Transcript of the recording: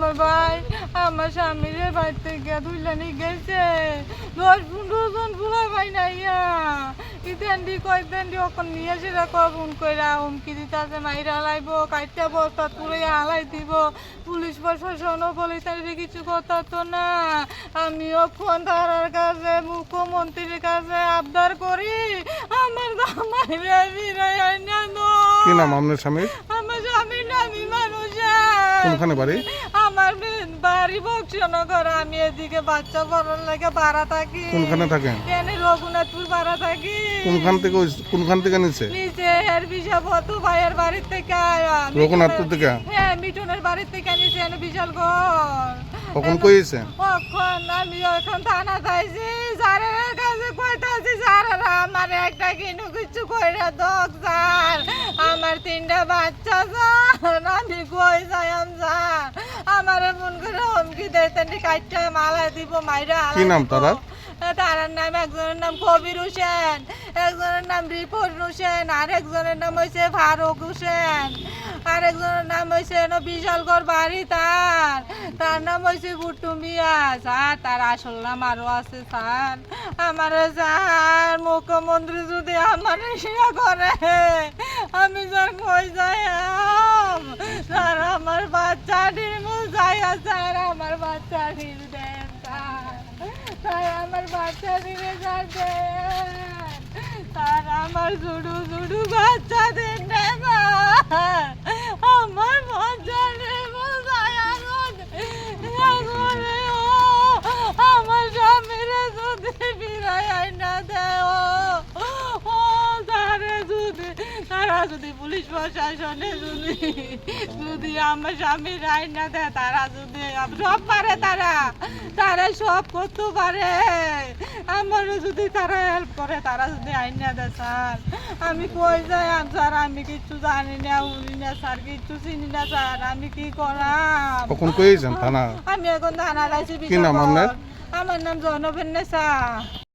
আমার ভাই আমার স্বামীর বাড়ি থেকে দুইলানি গেছে। দশ পনেরো জন পুরা ভাই নাইয়া ইতেন্ডি কয়তেন্ডি ওখন নিয়ে সেটা কবুন কইরা হুমকি দিতাছে মাইরা লাইব কাইটা বস্তা তুলে হালাই দিব। পুলিশ প্রশাসনও পুলিশ কিছু কথা তো না। আমিও ফোন তারার কাছে মুখ্যমন্ত্রীর কাছে আবদার করি। আমার মাইরা ফিরাই আইনা কি নাম আপনার স্বামীর? আমার স্বামীর নামই মানুষ। কোনখানে বাড়ি? বাড়ি আমি এদিকে বাচ্চা লাগে থাকি। কোনখানে থাকেন এনে রঘুনাথপুর ভাড়া থাকি। কোনখান থেকে ওই- কোনখান থেকে নিচ্ছে নিচে এর বিশাল বতু ভাইয়ের বাড়ির থেকে আয়া। রঘুনাথপুর থেকে? হ্যাঁ মিঠুনের থেকে এনে বিশাল ঘর কখন কইছে? কখন আমি এখন থানা যাইছি। কাছে কইতাছি আমার একটা কিনু কিছু কইরা দক স্যার। আমার তিনটা বাচ্চা আমি কই যাইম স্যার আমার মন দেতেন কাইটা মালা দিব মাইরা কি নাম তারা? তারার? নাম একজনের নাম কবির হোসেন একজনের নাম রিপোর্ট হোসেন আর একজনের নাম হয়েছে ফারুক হোসেন আর একজনের নাম হয়েছে বিশালগড় বাড়ি তার। তার নাম হয়েছে গুট্টু মিয়া। স্যার তার আসল নাম আরও আছে স্যার। আমার স্যার মুখ্যমন্ত্রী যদি আমার ইয়া করে আমি স্যার কই যাই স্যার আমার বাচ্চা ডিমু যাই স্যার ডিম দেন তাই আমার বাচ্চা দিলে যাচ্ছে তার আমার জুড়ু জুড়ু বাচ্চা দিন রে মা। আমার বাচ্চা দেব আমার স্বামীরে যদি ফিরাই আইনা দেয় ও তারে যদি তারা যদি পুলিশ প্রশাসনে যদি যদি আমার স্বামীর আইনা দেয় তারা যদি সব পারে তারা। তারা সব করতে পারে। আমারও যদি তারা হেল্প করে তারা যদি আইনা দেয় স্যার। আমি কই যাই? স্যার আমি কিচ্ছু জানি না উনি না স্যার কিচ্ছু চিনি না স্যার। আমি কি করাম? কখন কইছেন থানা? আমি এখন থানা রাইছি কি নাম আপনার? আমার নাম জনবেন নেশা